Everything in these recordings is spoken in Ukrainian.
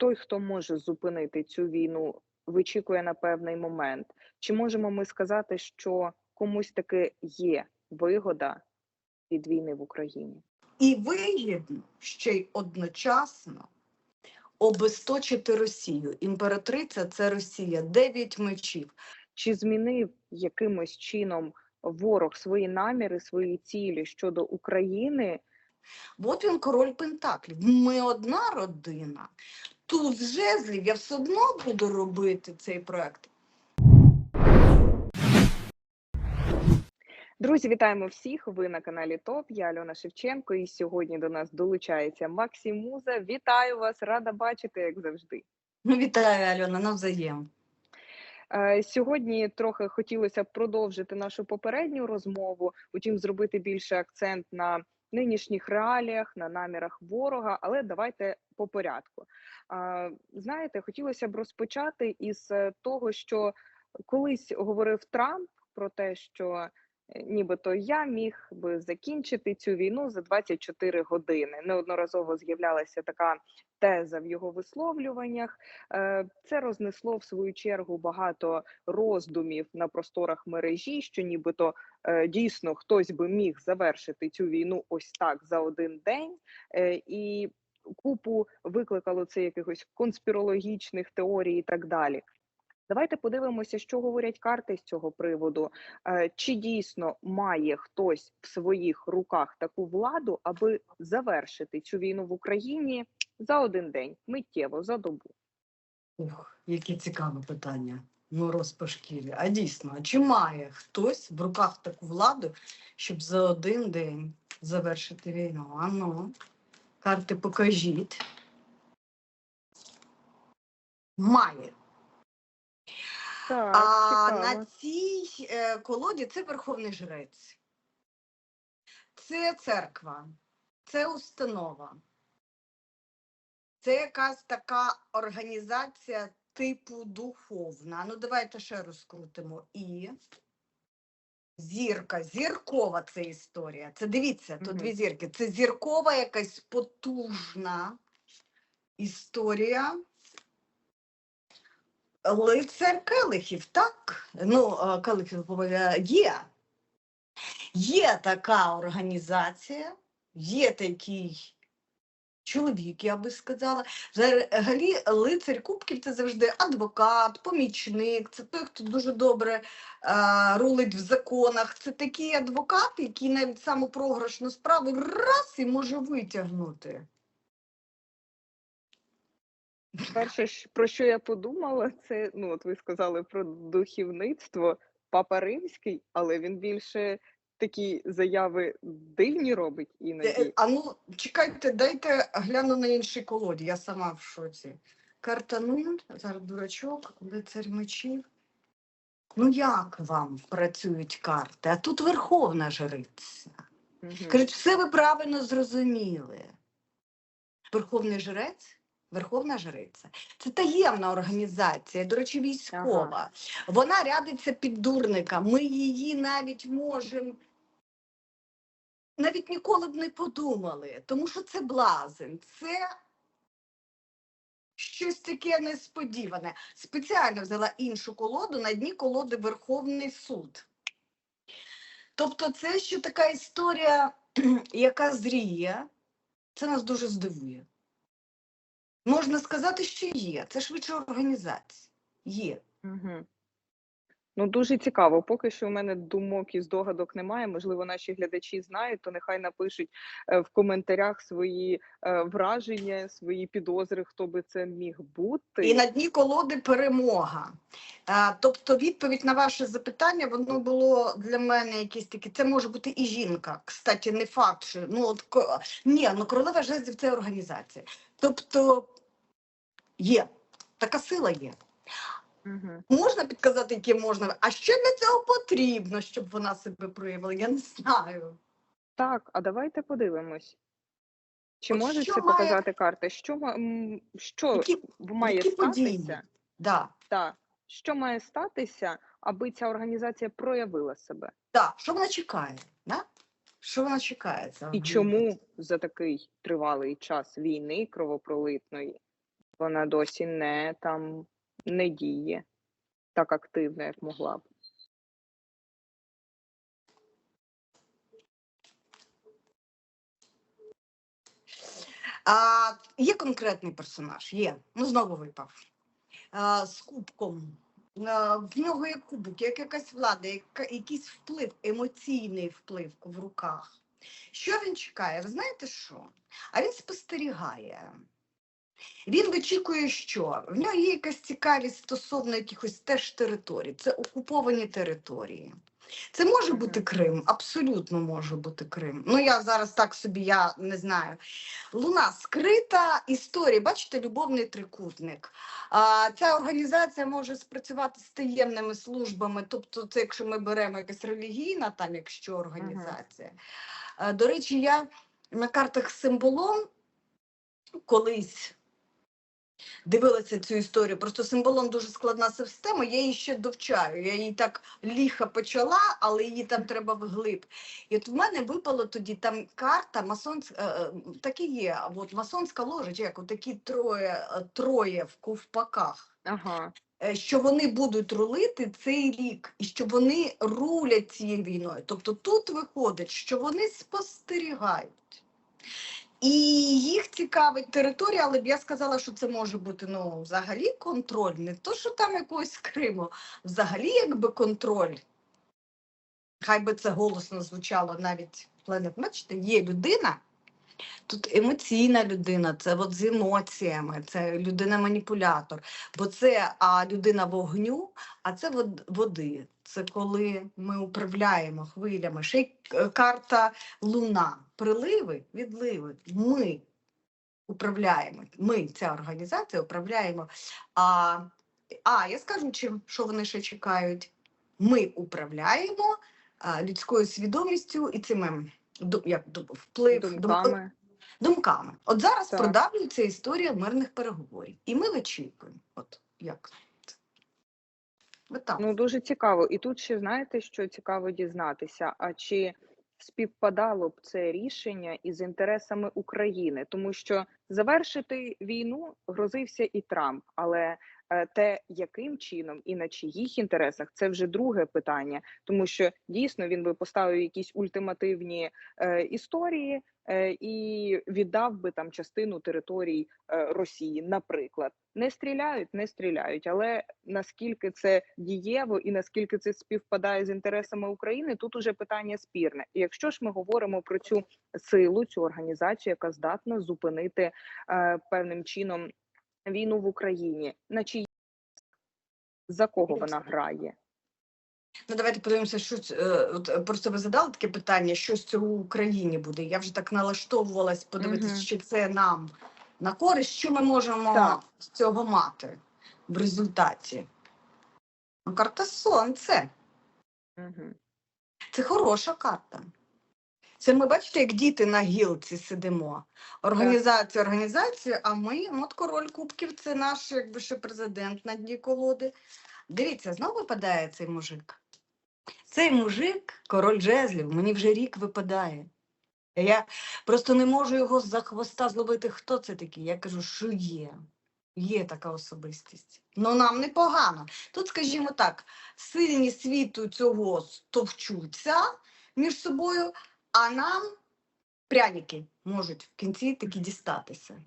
той, хто може зупинити цю війну, вичікує на певний момент? Чи можемо ми сказати, що комусь таки є вигода від війни в Україні? І вигідно ще й одночасно обесточити Росію. Імператриця це Росія, дев'ять мечів. Чи змінив якимось чином ворог свої наміри, свої цілі щодо України? От він король Пентаклів. Ми одна родина. Тут з жезлів я все одно буду робити цей проект. Друзі, вітаємо всіх! Ви на каналі ТОП. Я Альона Шевченко, і сьогодні до нас долучається Максим Муза. Вітаю вас, рада бачити, як завжди. Ну, вітаю, Альона, навзаєм. Е, Сьогодні трохи хотілося б продовжити нашу попередню розмову, утім, зробити більше акцент на нинішніх реаліях, на намірах ворога, але давайте по порядку. Знаєте, хотілося б розпочати із е, того, що колись говорив Трамп про те, що нібито я міг би закінчити цю війну за 24 години. Неодноразово з'являлася така теза в його висловлюваннях. Е, Це рознесло в свою чергу багато роздумів на просторах мережі, що нібито е, дійсно хтось би міг завершити цю війну ось так за один день, Е, і купу викликало це якихось конспірологічних теорій і так далі. Давайте подивимося, що говорять карти з цього приводу. Е, Чи дійсно має хтось в своїх руках таку владу, аби завершити цю війну в Україні за один день, миттєво, за добу? Ух, яке цікаве питання. Ну, розпашкірі. А дійсно, чи має хтось в руках таку владу, щоб за один день завершити війну? А ну, карти покажіть. Має. Так, А цікаво. на цій е, колоді це Верховний Жрець, це церква, це установа, це якась така організація типу духовна. Ну, давайте ще розкрутимо. І зірка, зіркова це історія. Це дивіться, тут Мгм. дві зірки. Це зіркова якась потужна історія. Лицар келихів, так? Ну, келихів е, є. Є така організація, є такий чоловік, я би сказала. Взагалі, лицар кубків це завжди адвокат, помічник, це той, хто дуже добре е, рулить в законах. Це такий адвокат, який навіть саму програшну справу раз і може витягнути. Перше, про що я подумала, це ну, от ви сказали про духівництво Папа Римський, але він більше такі заяви дивні робить Е, іноді. А ну, чекайте, дайте гляну на іншій колоді, я сама в шоці. Карта нуль, зараз дурачок, лицар мечів. Ну як вам працюють карти? А тут Верховна Жриця. Мгм. Кажуть, все ви правильно зрозуміли. Верховний жрець, Верховна Жриця. Це таємна організація, до речі, військова. Вона рядиться під дурника. Ми її навіть можемо. Навіть ніколи б не подумали, тому що це блазень, це щось таке несподіване. Спеціально взяла іншу колоду, на дні колоди Верховний суд. Тобто, це ще така історія, яка зріє, це нас дуже здивує. Можна сказати, що є. Це швидше організація. Є. Мгм. Ну, дуже цікаво. Поки що у мене думок і здогадок немає. Можливо, наші глядачі знають, то нехай напишуть е, в коментарях свої е, враження, свої підозри, хто би це міг бути. І на дні колоди перемога. Тобто, відповідь на ваше запитання, воно було для мене якесь таке. Це може бути і жінка. Кстати, не факт, що ну от ні, ну королева жезлів це організація. Тобто є така сила є. Мгм. Можна підказати, яке можна, а що для цього потрібно, щоб вона себе проявила? Я не знаю. Так, а давайте подивимось. Чи От що це має- показати карти? Що, ма- м, що Які, має які події? статися? да, Так, що має статися, аби ця організація проявила себе? да. Що вона чекає? Да? Що вона чекає? ця І організація? чому за такий тривалий час війни кровопролитної вона досі не там не діє так активно, як могла б. А, є конкретний персонаж, є. Ну, знову випав. А, з кубком. А, в нього є кубок, як якась влада, яка, якийсь вплив, емоційний вплив в руках. Що він чекає? Ви знаєте що? А він спостерігає. Він вичікує, що в нього є якась цікавість стосовно якихось теж територій. Це окуповані території. Це може бути Крим, абсолютно може бути Крим. Ну я зараз так собі я не знаю. Луна скрита історія. Бачите, любовний трикутник. А, ця організація може спрацювати з таємними службами. Тобто, це якщо ми беремо якась релігійна, там якщо організація. А, до речі, я на картах з символом колись дивилася цю історію. Просто символом дуже складна система. Я її ще довчаю. Я її так ліха почала, але її там треба вглиб. І от в мене випало тоді там карта масонська, так і є. От масонська ложа, чи як такі троє, е, троє в ковпаках. Ага. е, Що вони будуть рулити цей рік, і що вони рулять цією війною. Тобто тут виходить, що вони спостерігають. І їх цікавить територія, але б я сказала, що це може бути ну, взагалі контроль. Не то, що там якогось Криму, взагалі якби контроль. Хай би це голосно звучало навіть планет. Бачите, є людина, тут емоційна людина, це от з емоціями, це людина-маніпулятор. Бо це а, людина вогню, а це вод- води. Це коли ми управляємо хвилями. Ще й е, карта Луна. Приливи, відливи. Ми управляємо. Ми, ця організація, управляємо. А, а я скажу, чим, що вони ще чекають. Ми управляємо а, людською свідомістю і цими як, вплив Думками. думками. От зараз Так. продавлюється історія мирних переговорів. І ми вичікуємо. От як це? От так. Ну, дуже цікаво. І тут ще знаєте, що цікаво дізнатися, а чи співпадало б це рішення із інтересами України? Тому що завершити війну грозився і Трамп, але те, яким чином і на чиїх інтересах, це вже друге питання, тому що дійсно він би поставив якісь ультимативні е, історії е, і віддав би там частину територій е, Росії, наприклад. Не стріляють, не стріляють, але наскільки це дієво і наскільки це співпадає з інтересами України, тут уже питання спірне. І якщо ж ми говоримо про цю силу, цю організацію, яка здатна зупинити е, певним чином війну в Україні, на чиї за кого вона грає? Ну, давайте подивимося, що е, от, е, просто ви задали таке питання, що з цього в Україні буде. Я вже так налаштовувалась подивитися, Мгм. чи це нам на користь, що ми можемо Так. з цього мати в результаті. Ну, карта сонце. Угу. Це хороша карта. Це ми бачите, як діти на гілці сидимо. Організація, організація, а ми, ну, от король кубків, це наш якби ще президент на дні колоди. Дивіться, знову випадає цей мужик. Цей мужик, король жезлів, мені вже рік випадає. Я просто не можу його за хвоста зловити, хто це такий. Я кажу, що є. Є така особистість. Ну нам непогано. Тут, скажімо так, сильні світу цього стовчуться між собою, а нам пряники можуть в кінці таки дістатися.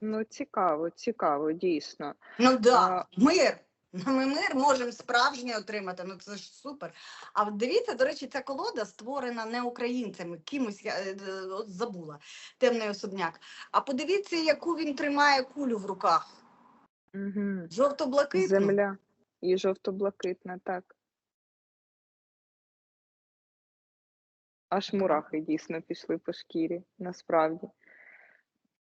Ну цікаво, цікаво, дійсно. Ну да, мир. Ну, Ми мир можемо справжній отримати, ну це ж супер. А дивіться, до речі, ця колода створена не українцями, кимось я е, е, от забула, темний особняк. А подивіться, яку він тримає кулю в руках. Угу. Жовто-блакитну. Земля і жовто-блакитна, так. Аж мурахи дійсно пішли по шкірі, насправді.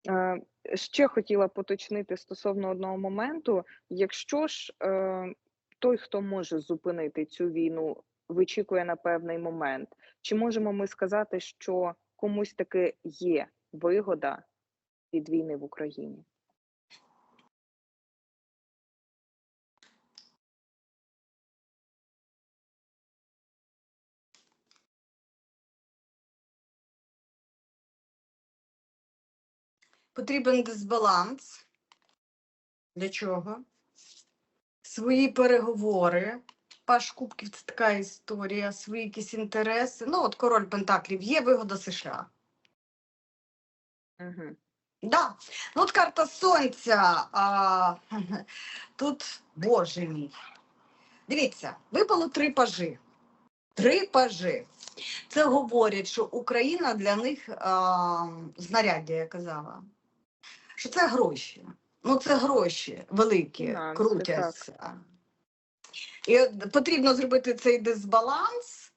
Е, ще хотіла поточнити стосовно одного моменту. Якщо ж е, той, хто може зупинити цю війну, вичікує на певний момент, чи можемо ми сказати, що комусь таки є вигода від війни в Україні? Потрібен дисбаланс. Для чого? Свої переговори. Паш Кубків це така історія, свої якісь інтереси. Ну, от король Пентаклів є вигода США. Угу. Да. Ну, от карта сонця. А, тут, боже мій. Дивіться, випало три пажи. Три пажи. Це говорить, що Україна для них а, знаряддя, я казала. Що це гроші. Ну, це гроші великі, Фінанси, крутяться. І потрібно зробити цей дисбаланс,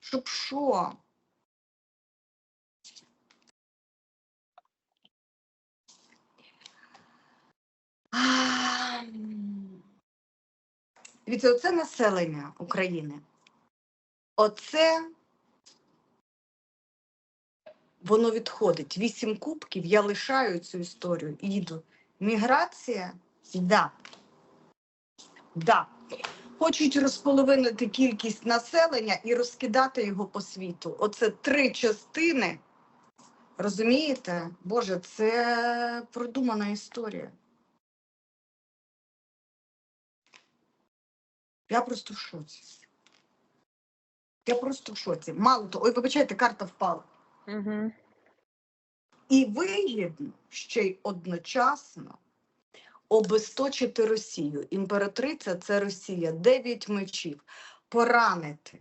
щоб що? Дивіться, оце населення України. Оце воно відходить. Вісім кубків, я лишаю цю історію і їду. Міграція? Да. Да. Хочуть розполовинити кількість населення і розкидати його по світу. Оце три частини. Розумієте? Боже, це продумана історія. Я просто в шоці. Я просто в шоці. Мало того, ой, вибачайте, карта впала. Угу. І вигідно ще й одночасно обесточити Росію. Імператриця це Росія, дев'ять мечів, поранити.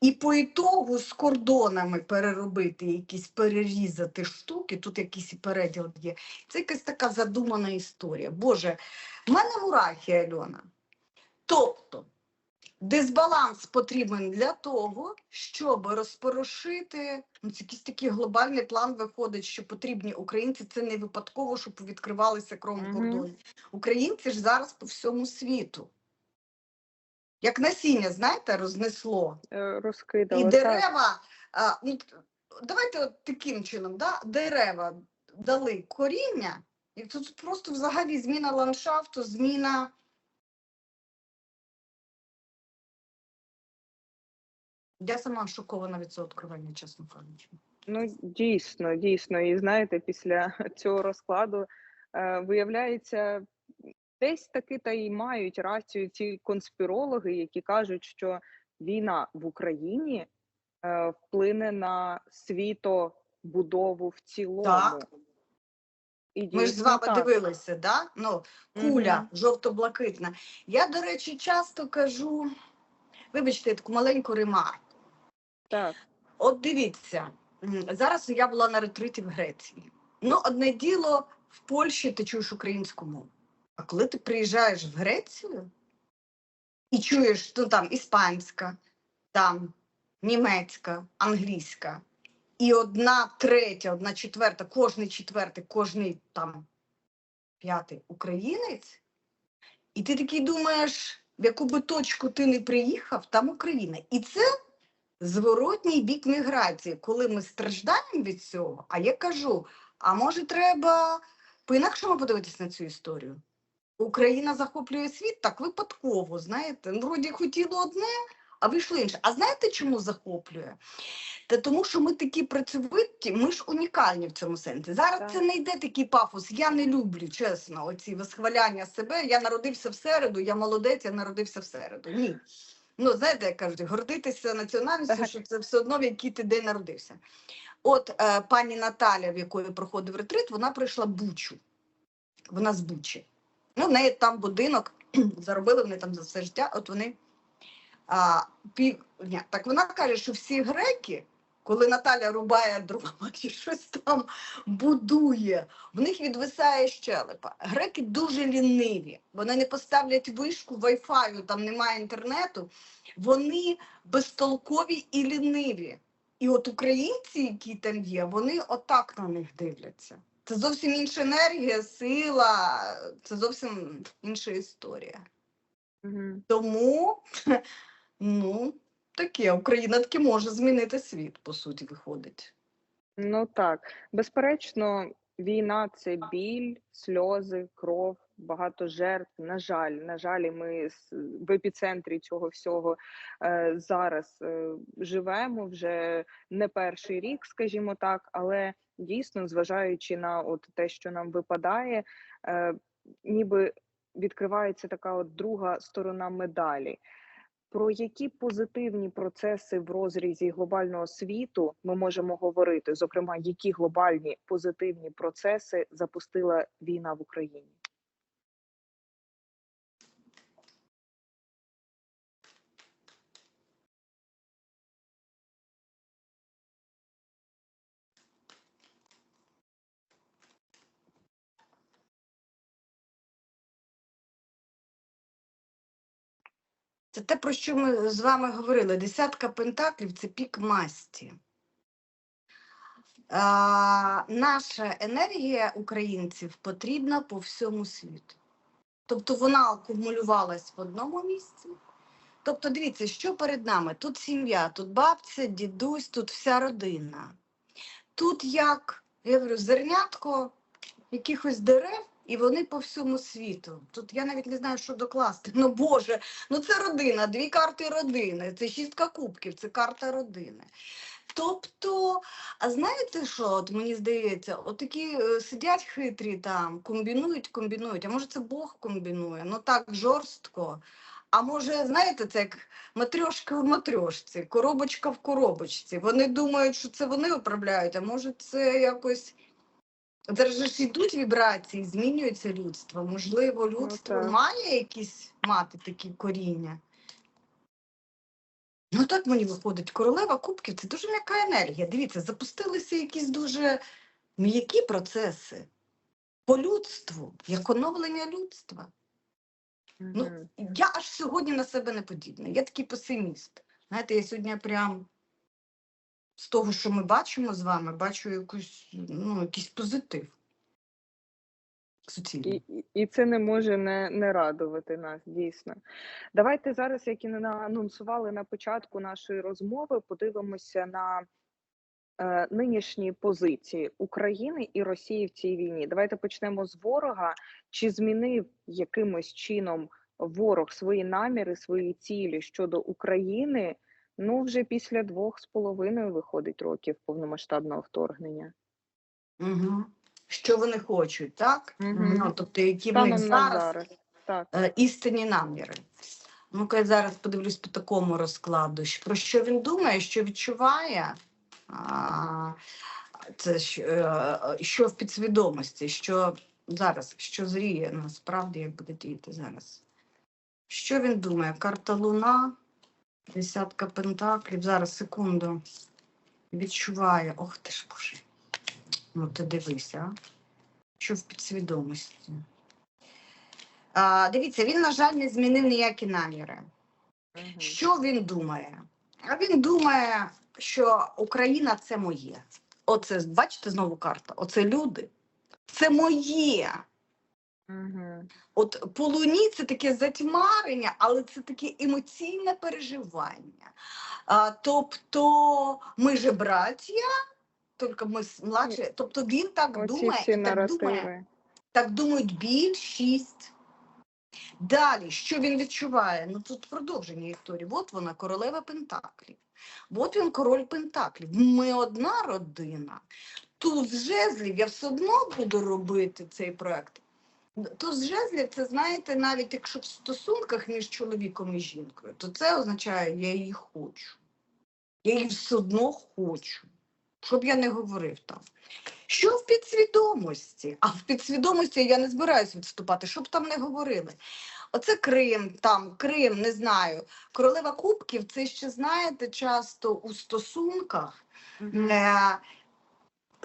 І по ітогу з кордонами переробити якісь перерізати штуки, тут якийсь переділ є. Це якась така задумана історія. Боже, в мене мурахи, Альона. Тобто дисбаланс потрібен для того, щоб розпорошити. Ну, це якийсь такий глобальний план виходить, що потрібні українці. Це не випадково, щоб відкривалися кром Мгм. кордонів. Українці ж зараз по всьому світу. Як насіння, знаєте, рознесло. Розкидала. І так. дерева, а, ну, давайте от таким чином, да? дерева дали коріння, і тут просто взагалі зміна ландшафту, зміна. Я сама шокована від цього откровення, чесно кажучи. Ну, дійсно, дійсно. І знаєте, після цього розкладу е, виявляється, десь таки та й мають рацію ці конспірологи, які кажуть, що війна в Україні е, вплине на світобудову в цілому. Так. І Ми ж з вами так. дивилися, да? ну, куля Мгм. жовто-блакитна. Я, до речі, часто кажу, вибачте, таку маленьку ремарку. Так. От дивіться, зараз я була на ретриті в Греції. Ну, одне діло в Польщі ти чуєш українську мову. А коли ти приїжджаєш в Грецію і чуєш ну, там іспанська, там німецька, англійська, і одна третя, одна четверта, кожний четвертий, кожний там п'ятий українець, і ти такий думаєш, в яку би точку ти не приїхав, там Україна. І це зворотній бік міграції, коли ми страждаємо від цього. А я кажу: а може, треба по-інакшому подивитися на цю історію? Україна захоплює світ так випадково, знаєте, ну, вроді хотіло одне, а вийшло інше. А знаєте, чому захоплює? Та тому, що ми такі працьовиті, ми ж унікальні в цьому сенсі. Зараз Так. це не йде такий пафос. Я не люблю, чесно, оці висхваляння себе. Я народився в середу, я молодець, я народився в середу. Ні. Ну, знаєте, як кажуть, гордитися національністю, Так. що це все одно, в який ти день народився. От е, пані Наталя, в якої проходив ретрит, вона прийшла Бучу. Вона з Бучі. Ну, в неї там будинок, заробили вони там за все життя. От вони а, пів дня. Так вона каже, що всі греки, коли Наталя рубає дрова чи щось там будує, в них відвисає щелепа. Греки дуже ліниві. Вони не поставлять вишку вайфаю, там немає інтернету. Вони безтолкові і ліниві. І от українці, які там є, вони отак на них дивляться. Це зовсім інша енергія, сила, це зовсім інша історія. Мгм. Тому, ну, таке, Україна таки може змінити світ, по суті, виходить. Ну так, безперечно, війна це біль, сльози, кров, багато жертв. На жаль, на жаль, ми в епіцентрі цього всього е, зараз е, живемо вже не перший рік, скажімо так, але дійсно, зважаючи на от те, що нам випадає, е, ніби відкривається така от друга сторона медалі. Про які позитивні процеси в розрізі глобального світу ми можемо говорити? Зокрема, які глобальні позитивні процеси запустила війна в Україні? Це те, про що ми з вами говорили. Десятка пентаклів це пік масті. А, наша енергія українців потрібна по всьому світу. Тобто вона акумулювалась в одному місці. Тобто, дивіться, що перед нами? Тут сім'я, тут бабця, дідусь, тут вся родина. Тут як, я говорю, зернятко якихось дерев, і вони по всьому світу. Тут я навіть не знаю, що докласти. Ну Боже, ну це родина, дві карти родини, це шістка кубків, це карта родини. Тобто, а знаєте що, от мені здається, отакі е, сидять хитрі там, комбінують, комбінують. А може це Бог комбінує? Ну так жорстко. А може, знаєте, це як матрьошка в матрьошці, коробочка в коробочці. Вони думають, що це вони управляють, а може це якось. Зараз ж йдуть вібрації, змінюється людство. Можливо, людство так. має якісь мати такі коріння. Ну так мені виходить, королева кубків це дуже м'яка енергія. Дивіться, запустилися якісь дуже м'які процеси по людству, як оновлення людства. Ну, я аж сьогодні на себе не подібна. Я такий песиміст. Знаєте, я сьогодні прям з того, що ми бачимо з вами, бачу якусь, ну, якийсь позитив. І- і це не може не, не радувати нас, дійсно. Давайте зараз, як і не анонсували на початку нашої розмови, подивимося на е, нинішні позиції України і Росії в цій війні. Давайте почнемо з ворога. Чи змінив якимось чином ворог свої наміри, свої цілі щодо України? Ну, вже після двох з половиною виходить років повномасштабного вторгнення. Угу. Що вони хочуть, так? Мгм. Ну, тобто, які в них зараз зараз. Так. е, істинні наміри. Ну-ка, я зараз подивлюсь по такому розкладу. Про що він думає, що відчуває, а, це ж, е, що в підсвідомості, що зараз, що зріє насправді, як буде діяти зараз. Що він думає? Карта Луна, десятка пентаклів. Зараз, секунду. Відчуває. Ох ти ж боже. Ну, ти дивися, а. що в підсвідомості. А, дивіться, він, на жаль, не змінив ніякі наміри. Мгм. Що він думає? А він думає, що Україна це моє. Оце, бачите, знову карта. Оце люди. Це моє. Мгм. От по луні це таке затьмарення, але це таке емоційне переживання. А, тобто ми же браття, тільки ми младші. Тобто він так Оці думає, всі так думає. Так думають більшість. Далі, що він відчуває? Ну тут продовження історії. От вона, королева Пентаклів. От він король Пентаклів. Ми одна родина. Тут з жезлів я все одно буду робити цей проект. Тут з жезлів, це знаєте, навіть якщо в стосунках між чоловіком і жінкою, то це означає, я її хочу. Я її все одно хочу. Щоб я не говорив там. Що в підсвідомості? А в підсвідомості я не збираюсь відступати, щоб там не говорили. Оце Крим, там Крим, не знаю. Королева Кубків, це ще знаєте, часто у стосунках. Мгм. Е,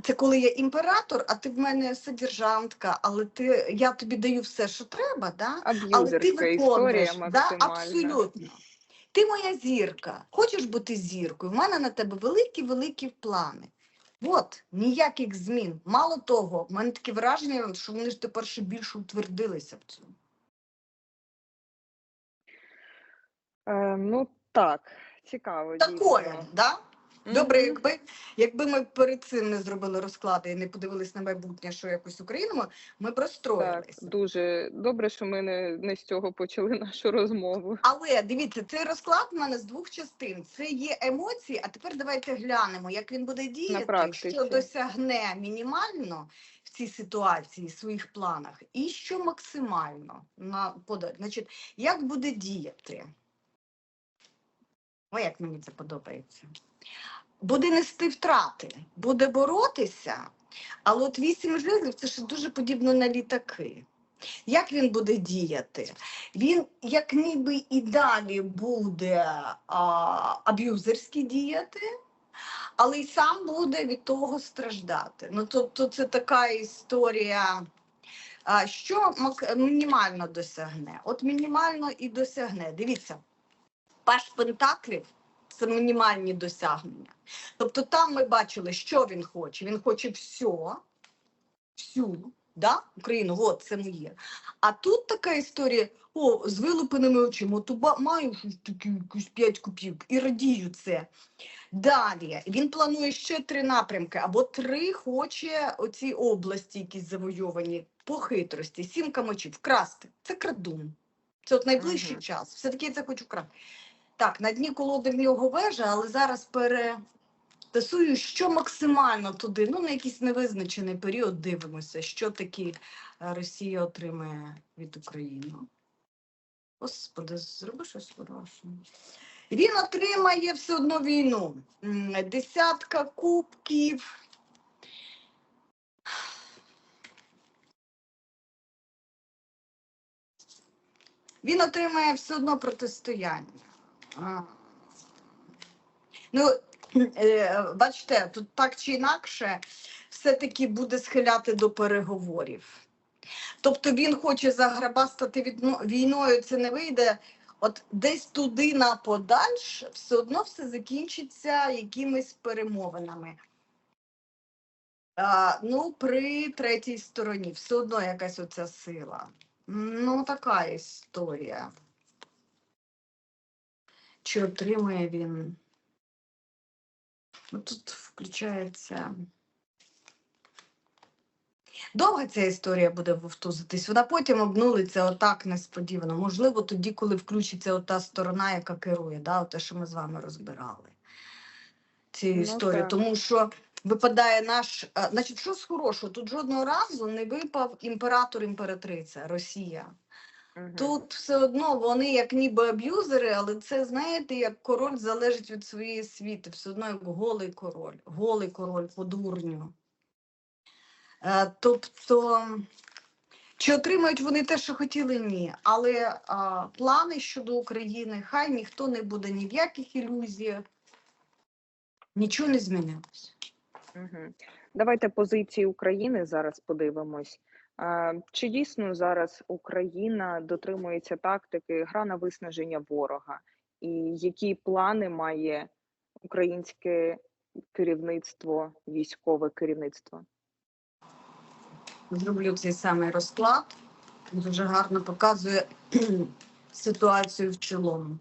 Це коли я імператор, а ти в мене содержантка, але ти, я тобі даю все, що треба, да? але ти виконуєш. Да? Абсолютно. Ти моя зірка. Хочеш бути зіркою? У мене на тебе великі-великі плани. От, ніяких змін. Мало того, в мене таке враження, що вони ж тепер ще більше утвердилися в цьому. Е, ну так, цікаво. Такое, дійсно. да? Добре, якби, якби ми перед цим не зробили розклади і не подивились на майбутнє, що якось Україну, ми б Так, дуже добре, що ми не, не з цього почали нашу розмову. Але дивіться, цей розклад в мене з двох частин. Це є емоції. А тепер давайте глянемо, як він буде діяти, що досягне мінімально в цій ситуації, в своїх планах, і що максимально на пода- Значить, як буде діяти? О, як мені це подобається. Буде нести втрати, буде боротися, але от вісім жезлів це ж дуже подібно на літаки. Як він буде діяти? Він як ніби і далі буде а, аб'юзерськи діяти, але й сам буде від того страждати. Ну, тобто це така історія, а, що мінімально досягне. От мінімально і досягне. Дивіться, паш пентаклів мінімальні досягнення. Тобто там ми бачили, що він хоче. Він хоче все, всю да? Україну, от це моє. А тут така історія: о, з вилупеними очима, то маю щось таке, якусь 5 копійок і радію це. Далі він планує ще три напрямки, або три хоче оці області, якісь завойовані по хитрості, сімка мочів, вкрасти. Це крадун. Це от найближчий Мгм. час. Все-таки я це хочу вкрасти. Так, на дні колоди в нього вежа, але зараз перетасую, що максимально туди, ну на якийсь невизначений період дивимося, що таки е, Росія отримає від України. Господи, зроби щось хороше. Він отримає все одно війну. Десятка кубків. Він отримає все одно протистояння. Ну, е, бачите, тут так чи інакше, все-таки буде схиляти до переговорів. Тобто він хоче заграбастати відно- війною, це не вийде. От десь туди на подальше все одно все закінчиться якимись перемовинами. А, ну, при третій стороні все одно якась оця сила. Ну, така історія. Чи отримує він? Ну, тут включається. Довга ця історія буде вовтузитись. Вона потім обнулиться отак несподівано. Можливо, тоді, коли включиться ота сторона, яка керує, да, те, що ми з вами розбирали. Цією Ну, історією. так. Тому що випадає наш. а, Значить, що з хорошого? Тут жодного разу не випав імператор імператриця Росія. Тут все одно вони як ніби аб'юзери, але це знаєте, як король залежить від своєї світи, все одно як голий король, голий король по дурню. Е, тобто, чи отримають вони те, що хотіли, ні. Але а, плани щодо України, хай ніхто не буде ні в яких ілюзіях, нічого не змінилось. Давайте позиції України зараз подивимось. Чи дійсно зараз Україна дотримується тактики гра на виснаження ворога? І які плани має українське керівництво, військове керівництво? Зроблю цей самий розклад. Дуже гарно показує ситуацію в цілому.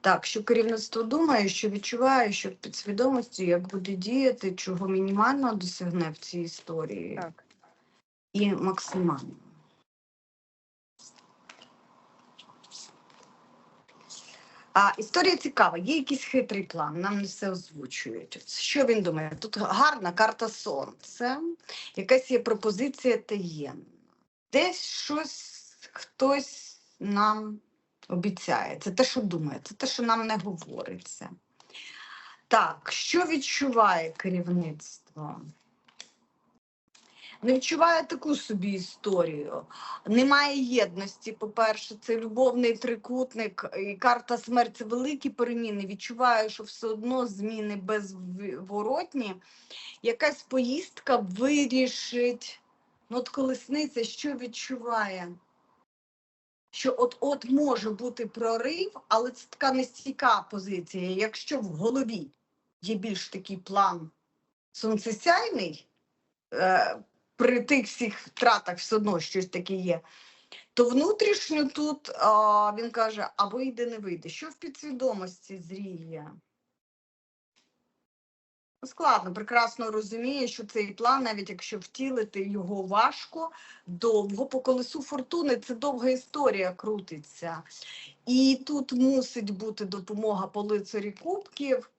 Так, що керівництво думає, що відчуває, що в підсвідомості, як буде діяти, чого мінімально досягне в цій історії, Так. І максимально. А історія цікава, є якийсь хитрий план, нам не все озвучують. Що він думає? Тут гарна карта сонця, якась є пропозиція таємна. Десь щось хтось нам обіцяє. Це те, що думає, це те, що нам не говориться. Так, що відчуває керівництво? Не відчуває таку собі історію. Немає єдності. По-перше, це любовний трикутник і карта смерть це великі переміни. Відчуваю, що все одно зміни безворотні. Якась поїздка вирішить. Ну, от колесниця, що відчуває? Що от-от може бути прорив, але це така нестійка позиція. Якщо в голові є більш такий план сонцесяйний, е, при тих всіх втратах все одно щось таке є, то внутрішньо тут а, він каже, а вийде, не вийде. Що в підсвідомості зріє? Складно, прекрасно розуміє, що цей план, навіть якщо втілити його важко, довго по колесу фортуни це довга історія крутиться. І тут мусить бути допомога по лицарі кубків.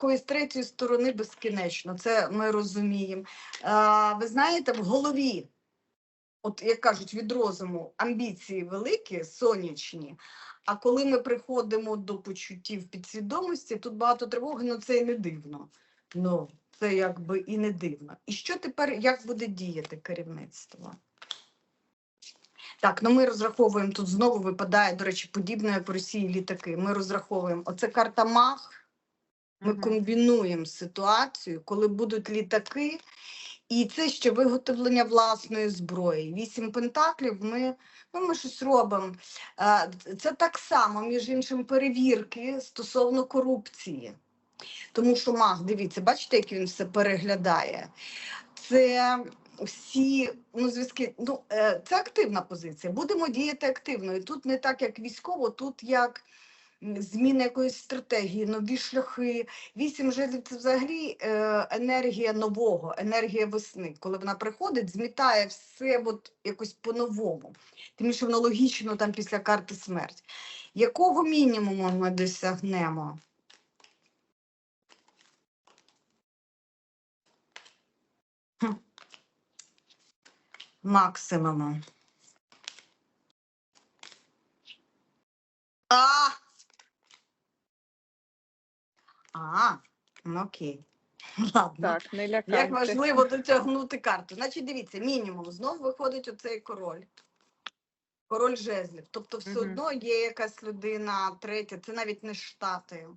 Якоїсь третьої сторони безкінечно, це ми розуміємо. Ви знаєте, в голові, от як кажуть, від розуму амбіції великі, сонячні. А коли ми приходимо до почуттів підсвідомості, тут багато тривоги, ну це і не дивно. Ну, це якби і не дивно. І що тепер, як буде діяти керівництво? Так, ну ми розраховуємо, тут знову випадає, до речі, подібне, як в Росії літаки. Ми розраховуємо, оце карта МАГ, ми комбінуємо ситуацію, коли будуть літаки, і це ще виготовлення власної зброї. Вісім пентаклів ми, ну, ми щось робимо. Це так само, між іншим, перевірки стосовно корупції. Тому що маг, дивіться, бачите, як він все переглядає. Це всі ну, зв'язки. Ну, е, це активна позиція. Будемо діяти активно. І тут не так, як військово, тут як зміна якоїсь стратегії, нові шляхи. Вісім жезлів це взагалі е, енергія нового, енергія весни. Коли вона приходить, змітає все от якось по-новому. Тим більше воно логічно там після карти смерть. Якого мінімуму ми досягнемо? Максимуму. А! А, ну окей. Ладно. Так, не Як важливо дотягнути карту. Значить, дивіться, мінімум. Знов виходить оцей король. Король жезлів. Тобто, все Мгм. одно є якась людина, третя, це навіть не штати.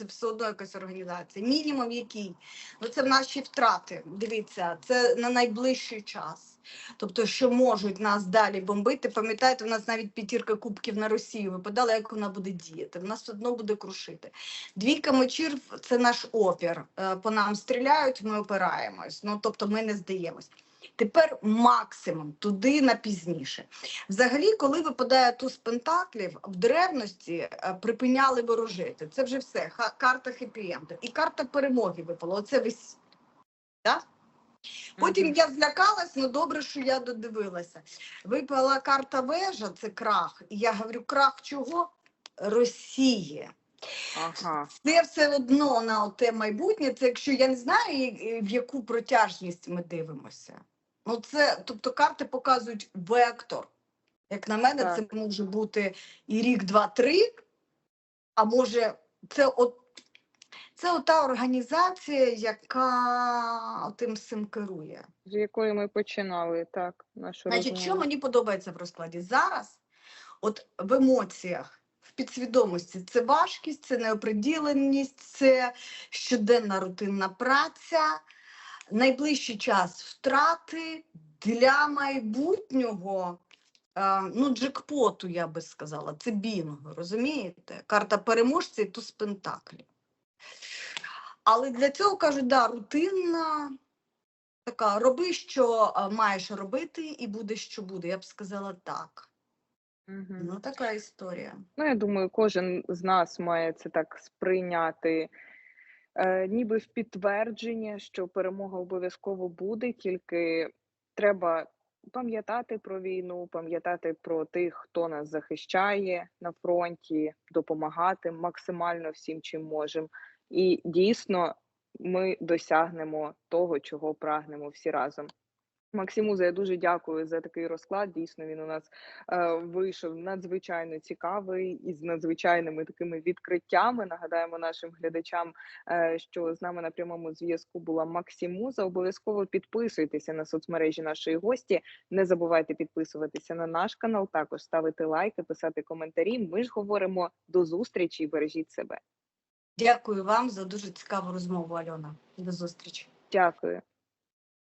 Це все одно якась організація. Мінімум який? Ну це наші втрати. Дивіться, це на найближчий час. Тобто, що можуть нас далі бомбити. Пам'ятаєте, в нас навіть п'ятірка кубків на Росію випадала, як вона буде діяти. В нас одно буде крушити. Двійка мечів це наш опір. Е, По нам стріляють, ми опираємось. Ну тобто ми не здаємось. Тепер максимум туди на пізніше. Взагалі, коли випадає туз пентаклів, в древності е, припиняли ворожити. Це вже все. Карта хеппі-енду. І карта перемоги випала. Оце весь. Да? Потім Мгм. я злякалась, ну добре, що я додивилася. Випала карта вежа, це крах. І я говорю, крах чого? Росії. Ага. Це все одно на те майбутнє. Це якщо я не знаю, в яку протяжність ми дивимося. Ну, це, тобто карти показують вектор. Як на мене, Так. це може бути і рік, два, три, а може, це от. Це ота організація, яка тим всім керує. З якої ми починали, так, нашу Значить, що мені подобається в розкладі зараз, от в емоціях, в підсвідомості, це важкість, це неоприділеність, це щоденна рутинна праця, найближчий час втрати для майбутнього. е, Ну, джекпоту, я би сказала, це бінго, розумієте? Карта переможця і туз пентаклів. Але для цього кажуть, да, рутинна, така, роби, що маєш робити, і буде, що буде. Я б сказала так. Мгм. Ну, така історія. Ну, я думаю, кожен з нас має це так сприйняти, е, ніби в підтвердження, що перемога обов'язково буде, тільки треба пам'ятати про війну, пам'ятати про тих, хто нас захищає на фронті, допомагати максимально всім, чим можемо. І дійсно ми досягнемо того, чого прагнемо всі разом. Максимуза, я дуже дякую за такий розклад. Дійсно, він у нас е, вийшов надзвичайно цікавий і з надзвичайними такими відкриттями. Нагадаємо нашим глядачам, е, що з нами на прямому зв'язку була Максимуза. Обов'язково підписуйтеся на соцмережі нашої гості. Не забувайте підписуватися на наш канал, також ставити лайки, писати коментарі. Ми ж говоримо до зустрічі і бережіть себе. Дякую вам за дуже цікаву розмову, Альона. До зустрічі. Дякую.